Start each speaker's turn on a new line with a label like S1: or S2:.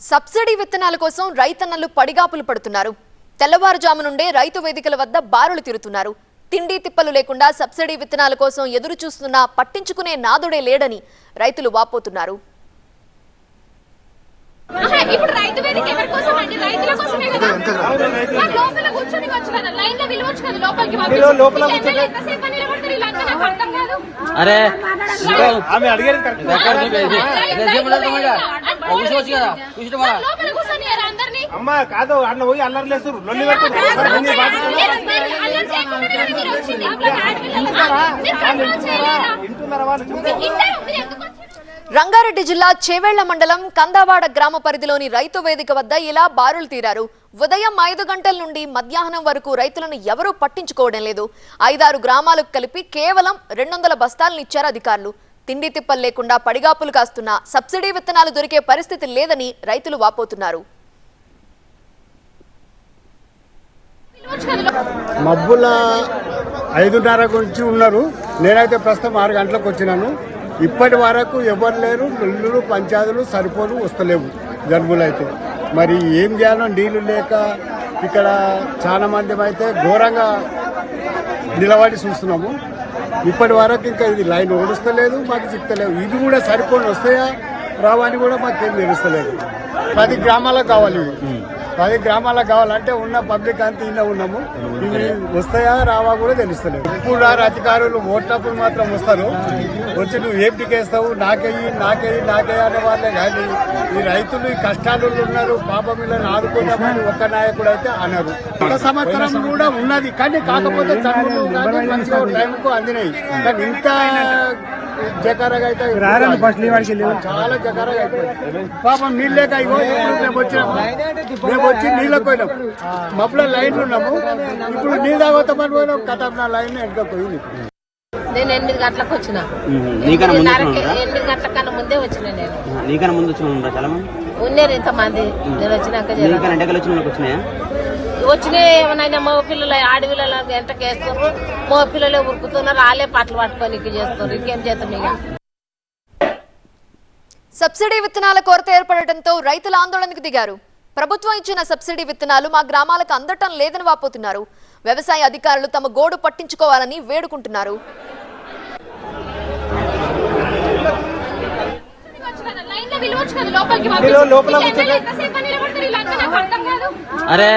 S1: Subsidy విత్తనాల కోసం రైతన్నలు పడిగాపులు పడుతున్నారు. తెల్లవారుజాము నుండే రైతు వేదికల వద్ద బారులు తిరుతున్నారు. తిండి తిప్పలు లేకుండా సబ్సిడీ విత్తనాల కోసం ఎదురు చూస్తున్నా పట్టించుకునే నాదుడే లేడని రైతులు వాపోతున్నారు.
S2: ఆహా, ఇప్పుడు రైతు వేదిక ఎవరి కోసం అండి? రైతుల కోసమే కదా? మరి లోపల కూర్చొని వచ్చు కదా? లైన్లో నిలవచ్చు కదా లోపలికి
S3: మీరు లోపల
S2: పంపించి ఎండలో ఎంతసేపు అని నిలబడతారు? వీళ్ళంతా నాకు అర్థం కాదు.
S4: అరే
S3: ఆమె అడిగేది కరెక్ట్
S4: కూర్చోవచ్చు కదా కూర్చుంటే
S3: అమ్మ కాదు అన్న పోయి అల్లరి లేస్తారు లొల్లి?
S1: రంగారెడ్డి జిల్లా చేవెళ్ళ మండలం కందావాడ గ్రామ పరిధిలోని రైతు వేదిక వద్ద ఇలా బారులు తీరారు. ఉదయం ఐదు గంటల నుండి మధ్యాహ్నం వరకు రైతులను ఎవరూ పట్టించుకోవడం లేదు. ఐదారు గ్రామాలకు కలిపి కేవలం రెండు వందల బస్తాలను ఇచ్చారు అధికారులు. తిండి తిప్పలు లేకుండా పడిగాపులు కాస్తున్నా సబ్సిడీ విత్తనాలు దొరికే పరిస్థితి లేదని రైతులు వాపోతున్నారు.
S5: మబ్బుల ఐదున్నర గురించి ఉన్నారు. నేనైతే ప్రస్తుతం ఆరు గంటలకు వచ్చినాను. ఇప్పటి వరకు ఎవరు లేరు. ఇల్లులు పంచాయతీలు సరిపోను వస్తలేవు జన్ములు అయితే. మరి ఏం చేయాలో నీళ్ళు లేక ఇక్కడ చాలా మంది అయితే ఘోరంగా నిలబడి చూస్తున్నాము. ఇప్పటి వరకు ఇంకా ఇది లైన్ ఓడుస్తలేదు మాకు చెప్తలేదు. ఇది కూడా సరిపోని వస్తాయా? రావా అని కూడా మాకేం తెలుస్తలేదు. పది గ్రామాలకు కావాలి. పది గ్రామాలకు కావాలంటే ఉన్న పబ్లిక్ అంతా ఇన్న ఉన్నాము. ఇవి వస్తాయా రావా కూడా తెలుస్తలేదు. ఇప్పుడు రారు అధికారులు ఓట్లప్పుడు మాత్రం వస్తారు. వచ్చి నువ్వు ఏమిటికి వేస్తావు నాకేయి నాకేయి నాకేయి అనే వాళ్ళే కానీ ఈ రైతులు ఈ కష్టాలు ఉన్నారు పాపం వీళ్ళని ఆదుకుందామని ఒక్క నాయకుడు అయితే అన్నారు ఒక సంవత్సరం కూడా ఉన్నది. కానీ కాకపోతే చదువులు కానీ మంచిగా టైంకు అందినాయి. కానీ ఇంత జకారగా అయితే చాలా జకారగా అయిపోయింది పాపం నీళ్ళు లేక ఇగో మేము వచ్చినాము మేము వచ్చి నీళ్ళకి పోయినాం. మబ్బుల లైన్లు ఉన్నాము. ఇప్పుడు నీళ్ళు తాగుతామని పోయినాం. కథ నా లైన్ వెనక పోయింది
S6: నేను ఎనిమిది గంటలకు వచ్చిన. ఎనిమిది గంటల కన్నా ముందే వచ్చిన నేను.
S4: నీకన్నా ముందు వచ్చిన ఉండరా చాలా మంది
S6: ఉన్నారు ఇంతమంది. నేను వచ్చినాక
S4: వచ్చినాయా?
S6: వచ్చినాయి ఏమన్నా మగ పిల్లలు ఆడపిల్లలు ఎంటకి వేస్తారు మగ పిల్లలే ఉరుకుతున్నారు వాళ్ళే పట్లు పట్టుకొని ఇక చేస్తారు ఇంకేం చేస్తాం ఇక?
S1: సబ్సిడీ విత్తనాల కొరత ఏర్పడటంతో రైతులు ఆందోళనకు దిగారు. ప్రభుత్వం ఇచ్చిన సబ్సిడీ విత్తనాలు మా గ్రామాలకు అందటం లేదని వాపోతున్నారు. వ్యవసాయ అధికారులు తమ గోడు పట్టించుకోవాలని వేడుకుంటున్నారు.
S2: లోపలికి
S4: అరే